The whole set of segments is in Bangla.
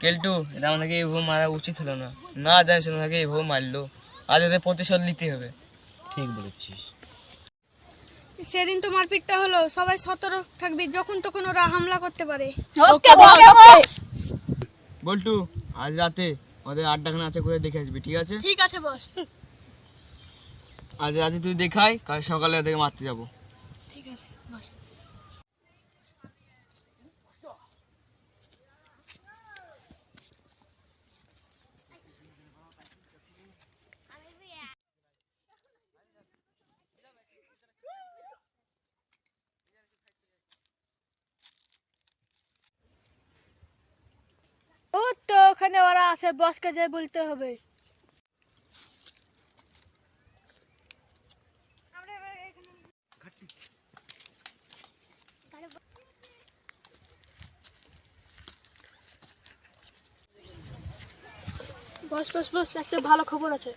কেলটু এটা আমাদেরকে এইভাবে মারা উচিত হলো না। না জানিস আমাদেরকে এইভাবে মারলো। আজ ওদের প্রতিশোধ নিতে হবে। ঠিক বলেছিস। সেদিন তো মারপিটটা হলো সবাই সতর্ক থাকবি যখন তখন ওরা হামলা করতে পারে। ওকে বস ওকে বল্টু আজ রাতে ওদের আড্ডাখানা আছে করে দেখে আসবি ঠিক আছে? ঠিক আছে বস। আজ রাতে তুই দেখাই কাল সকালে ওদেরকে মারতে যাব। ঠিক আছে বস। তো ওখানে ওরা আছে বসকে যাই বলতে হবে। বস বস বস একটা ভালো খবর আছে।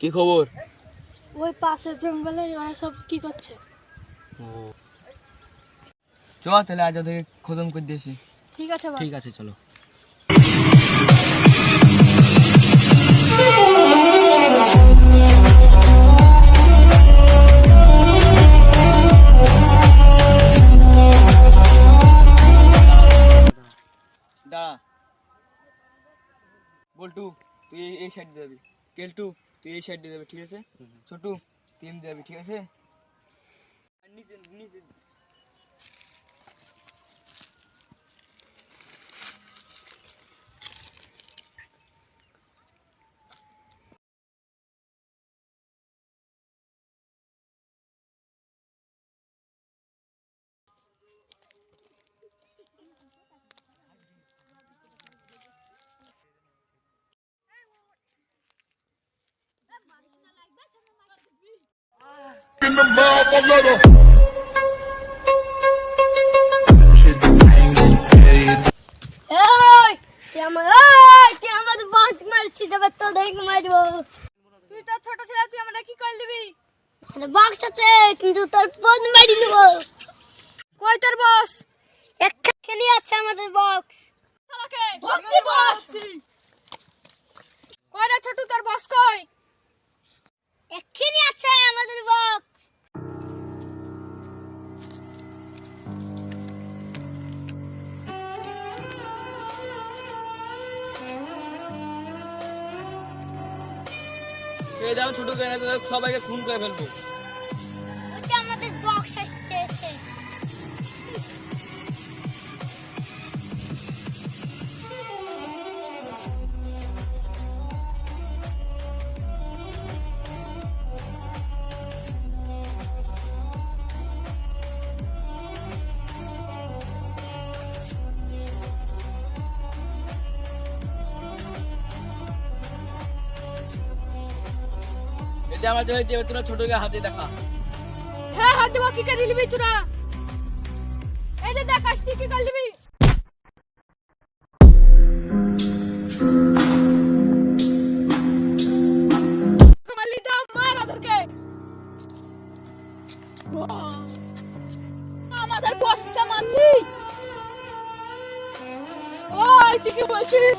কি খবর? ওই পাশের জঙ্গলে ওরা সব কি করছে? চ তাহলে আজ ওদেরকে খতম করে দিয়েছি। ঠিক আছে ঠিক আছে চলো। তুই এই- সাইড দিয়ে যাবি। কেলটু তুই এই সাইড দিয়ে যাবি ঠিক আছে? ছোটু তুই এমনি যাবি ঠিক আছে? আর নিচে নিচে মারছিস এবার তো দেখে মারবো। তুই তো ছোট ছেলে তুই আমরা কি করে দিবি? বাক্স আছে কিন্তু তোর পদ মারি নেব কই তোর বস এখানে আছে আমাদের বক্স চালাকে কই রে ছোট তোর বস কই? এখানে আছে আমাদের বক্স ছেড়ে দাও ছোট সবাইকে খুন করে ফেলব। এটা আমার হয়েছে তোরা ছোটকে হাতে দেখা। হ্যাঁ হাত দিব, কি করে দিবি তোরা? এই যে দেখ, আসছি, কি করে দিবি ওদেরকে। আমাদের বসকে মারলি। ওই, তুই কি বলছিস?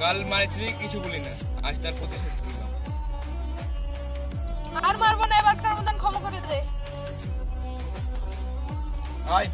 কাল মারিছিলি কিছু বলি না। আজ তার প্রতিশোধ নিলাম। আর মারবো না এবার মতন ক্ষমা করে দে। আয়।